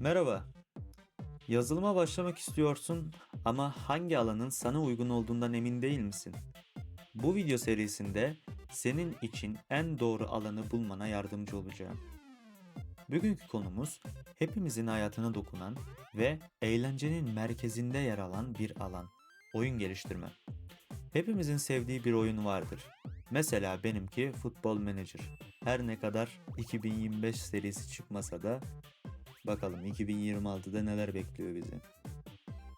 Merhaba. Yazılıma başlamak istiyorsun ama hangi alanın sana uygun olduğundan emin değil misin? Bu video serisinde senin için en doğru alanı bulmana yardımcı olacağım. Bugünkü konumuz hepimizin hayatına dokunan ve eğlencenin merkezinde yer alan bir alan. Oyun geliştirme. Hepimizin sevdiği bir oyun vardır. Mesela benimki Football Manager. Her ne kadar 2025 serisi çıkmasa da Bakalım 2026'da neler bekliyor bizi.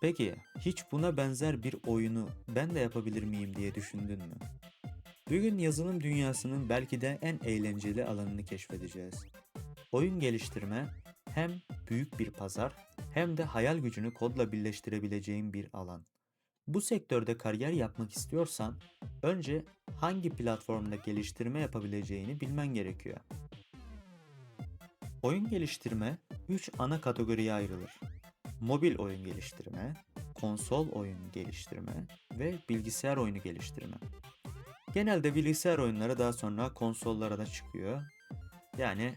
Peki hiç buna benzer bir oyunu ben de yapabilir miyim diye düşündün mü? Bugün yazılım dünyasının belki de en eğlenceli alanını keşfedeceğiz. Oyun geliştirme hem büyük bir pazar hem de hayal gücünü kodla birleştirebileceğin bir alan. Bu sektörde kariyer yapmak istiyorsan önce hangi platformda geliştirme yapabileceğini bilmen gerekiyor. Oyun geliştirme 3 ana kategoriye ayrılır. Mobil oyun geliştirme, konsol oyun geliştirme ve bilgisayar oyunu geliştirme. Genelde bilgisayar oyunları daha sonra konsollara da çıkıyor. Yani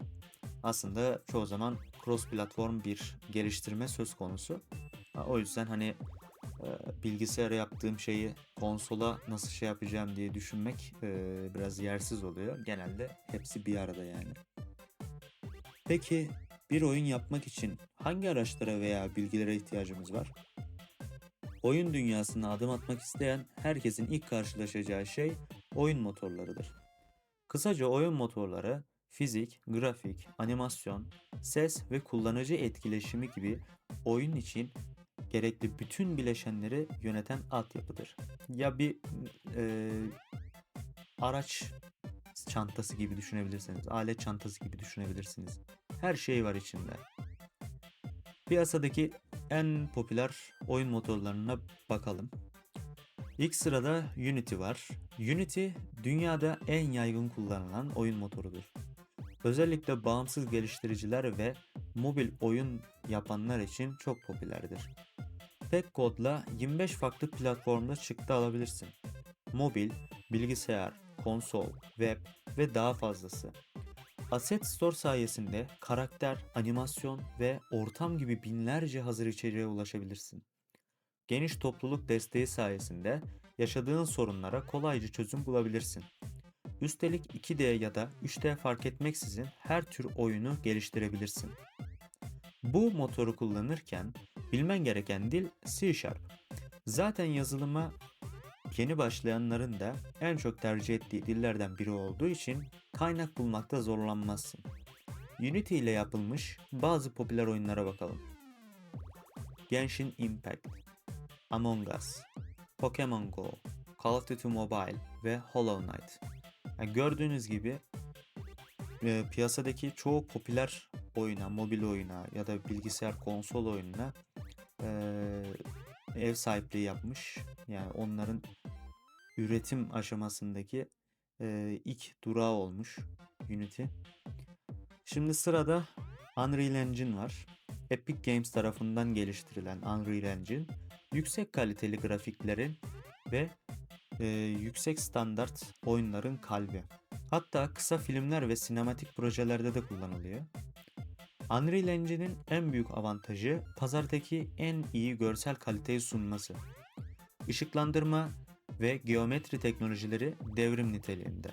aslında çoğu zaman cross platform bir geliştirme söz konusu. O yüzden hani e, bilgisayara yaptığım şeyi konsola nasıl şey yapacağım diye düşünmek e, biraz yersiz oluyor. Genelde hepsi bir arada yani. Peki bir oyun yapmak için hangi araçlara veya bilgilere ihtiyacımız var? Oyun dünyasına adım atmak isteyen herkesin ilk karşılaşacağı şey oyun motorlarıdır. Kısaca oyun motorları fizik, grafik, animasyon, ses ve kullanıcı etkileşimi gibi oyun için gerekli bütün bileşenleri yöneten altyapıdır. Ya bir e, araç çantası gibi düşünebilirsiniz, alet çantası gibi düşünebilirsiniz. Her şey var içinde. Piyasadaki en popüler oyun motorlarına bakalım. İlk sırada Unity var. Unity dünyada en yaygın kullanılan oyun motorudur. Özellikle bağımsız geliştiriciler ve mobil oyun yapanlar için çok popülerdir. Tek kodla 25 farklı platformda çıktı alabilirsin. Mobil, bilgisayar, konsol, web ve daha fazlası. Asset Store sayesinde karakter, animasyon ve ortam gibi binlerce hazır içeriğe ulaşabilirsin. Geniş topluluk desteği sayesinde yaşadığın sorunlara kolayca çözüm bulabilirsin. Üstelik 2D ya da 3D fark etmeksizin her tür oyunu geliştirebilirsin. Bu motoru kullanırken bilmen gereken dil C Sharp. Zaten yazılıma yeni başlayanların da en çok tercih ettiği dillerden biri olduğu için kaynak bulmakta zorlanmazsın. Unity ile yapılmış bazı popüler oyunlara bakalım. Genshin Impact, Among Us, Pokemon Go, Call of Duty Mobile ve Hollow Knight. Yani gördüğünüz gibi e, piyasadaki çoğu popüler oyuna, mobil oyuna ya da bilgisayar konsol oyununa e, ev sahipliği yapmış. Yani onların üretim aşamasındaki e, ilk durağı olmuş Unity. Şimdi sırada Unreal Engine var. Epic Games tarafından geliştirilen Unreal Engine, yüksek kaliteli grafiklerin ve e, yüksek standart oyunların kalbi. Hatta kısa filmler ve sinematik projelerde de kullanılıyor. Unreal Engine'in en büyük avantajı pazardaki en iyi görsel kaliteyi sunması. Işıklandırma ve geometri teknolojileri devrim niteliğinde.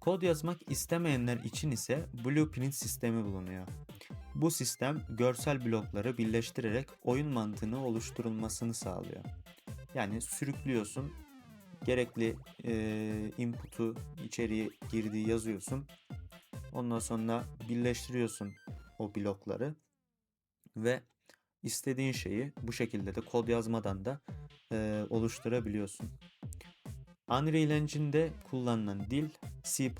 Kod yazmak istemeyenler için ise Blueprint sistemi bulunuyor. Bu sistem görsel blokları birleştirerek oyun mantığını oluşturulmasını sağlıyor. Yani sürüklüyorsun, gerekli e, input'u, içeriği girdiği yazıyorsun. Ondan sonra birleştiriyorsun o blokları ve istediğin şeyi bu şekilde de kod yazmadan da e, oluşturabiliyorsun. Unreal Engine'de kullanılan dil C++.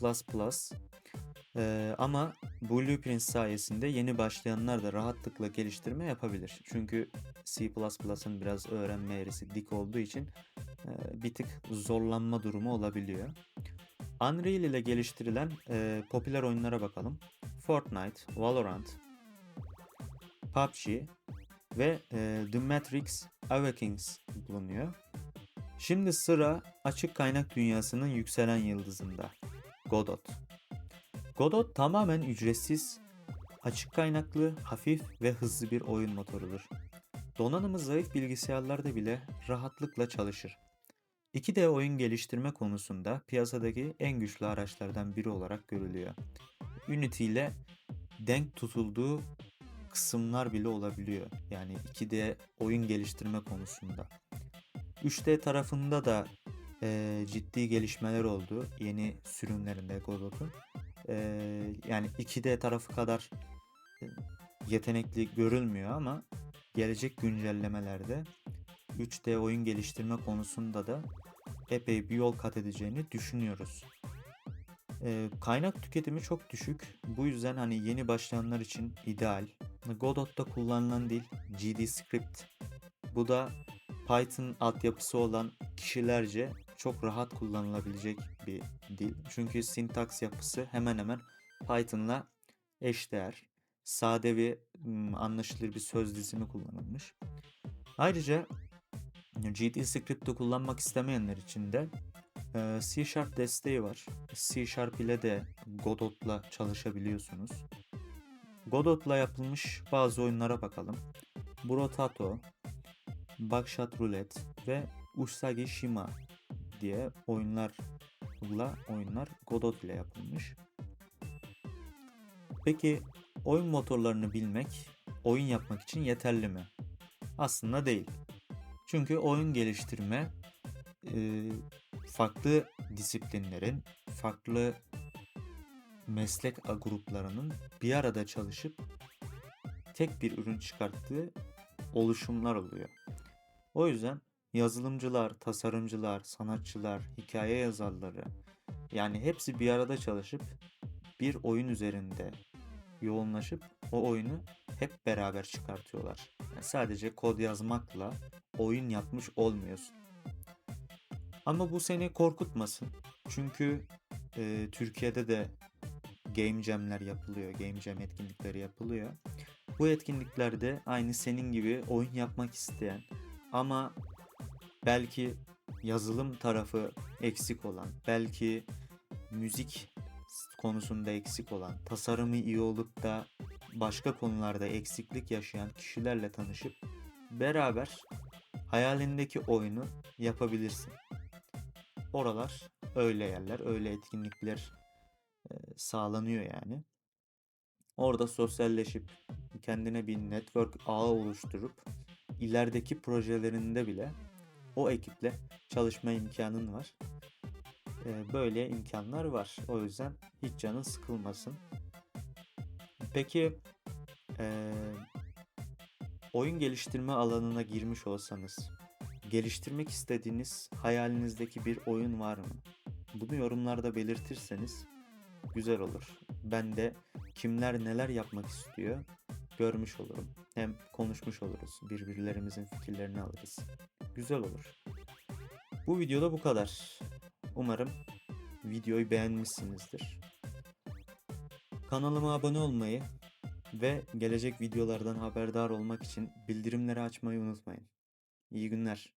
Ee, ama Blueprint sayesinde yeni başlayanlar da rahatlıkla geliştirme yapabilir. Çünkü C++'ın biraz öğrenme eğrisi dik olduğu için e, bir tık zorlanma durumu olabiliyor. Unreal ile geliştirilen e, popüler oyunlara bakalım. Fortnite, Valorant, PUBG ve e, The Matrix Awakens bulunuyor. Şimdi sıra açık kaynak dünyasının yükselen yıldızında. Godot. Godot tamamen ücretsiz Açık kaynaklı, hafif ve hızlı bir oyun motorudur. Donanımı zayıf bilgisayarlarda bile rahatlıkla çalışır. 2D oyun geliştirme konusunda piyasadaki en güçlü araçlardan biri olarak görülüyor. Unity ile denk tutulduğu kısımlar bile olabiliyor. Yani 2D oyun geliştirme konusunda. 3D tarafında da eee, ciddi gelişmeler oldu yeni sürümlerinde Godot'un. Eee, yani 2D tarafı kadar e, yetenekli görülmüyor ama gelecek güncellemelerde 3D oyun geliştirme konusunda da epey bir yol kat edeceğini düşünüyoruz. Ee, kaynak tüketimi çok düşük. Bu yüzden hani yeni başlayanlar için ideal. Godot'ta kullanılan dil GDScript. Bu da Python altyapısı olan kişilerce çok rahat kullanılabilecek bir dil. Çünkü sintaks yapısı hemen hemen Python'la eşdeğer. Sade ve anlaşılır bir söz dizimi kullanılmış. Ayrıca GDScript'i kullanmak istemeyenler için de e, C Sharp desteği var. C Sharp ile de Godot'la çalışabiliyorsunuz. Godot'la yapılmış bazı oyunlara bakalım. Brotato, Buckshot Roulette ve Usagi Shima diye oyunlarla oyunlar Godot ile yapılmış. Peki oyun motorlarını bilmek oyun yapmak için yeterli mi? Aslında değil. Çünkü oyun geliştirme e, farklı disiplinlerin, farklı meslek gruplarının bir arada çalışıp tek bir ürün çıkarttığı oluşumlar oluyor. O yüzden yazılımcılar, tasarımcılar, sanatçılar, hikaye yazarları yani hepsi bir arada çalışıp bir oyun üzerinde yoğunlaşıp o oyunu hep beraber çıkartıyorlar. Yani sadece kod yazmakla oyun yapmış olmuyorsun. Ama bu seni korkutmasın. Çünkü e, Türkiye'de de game jam'ler yapılıyor. Game jam etkinlikleri yapılıyor. Bu etkinliklerde aynı senin gibi oyun yapmak isteyen ama belki yazılım tarafı eksik olan, belki müzik konusunda eksik olan, tasarımı iyi olup da başka konularda eksiklik yaşayan kişilerle tanışıp beraber hayalindeki oyunu yapabilirsin. Oralar öyle yerler, öyle etkinlikler e, sağlanıyor yani. Orada sosyalleşip kendine bir network ağı oluşturup ilerideki projelerinde bile o ekiple çalışma imkanın var. E, Böyle imkanlar var. O yüzden hiç canın sıkılmasın. Peki e, oyun geliştirme alanına girmiş olsanız geliştirmek istediğiniz hayalinizdeki bir oyun var mı? Bunu yorumlarda belirtirseniz güzel olur. Ben de kimler neler yapmak istiyor görmüş olurum. Hem konuşmuş oluruz. Birbirlerimizin fikirlerini alırız. Güzel olur. Bu videoda bu kadar. Umarım videoyu beğenmişsinizdir. Kanalıma abone olmayı ve gelecek videolardan haberdar olmak için bildirimleri açmayı unutmayın. İyi günler.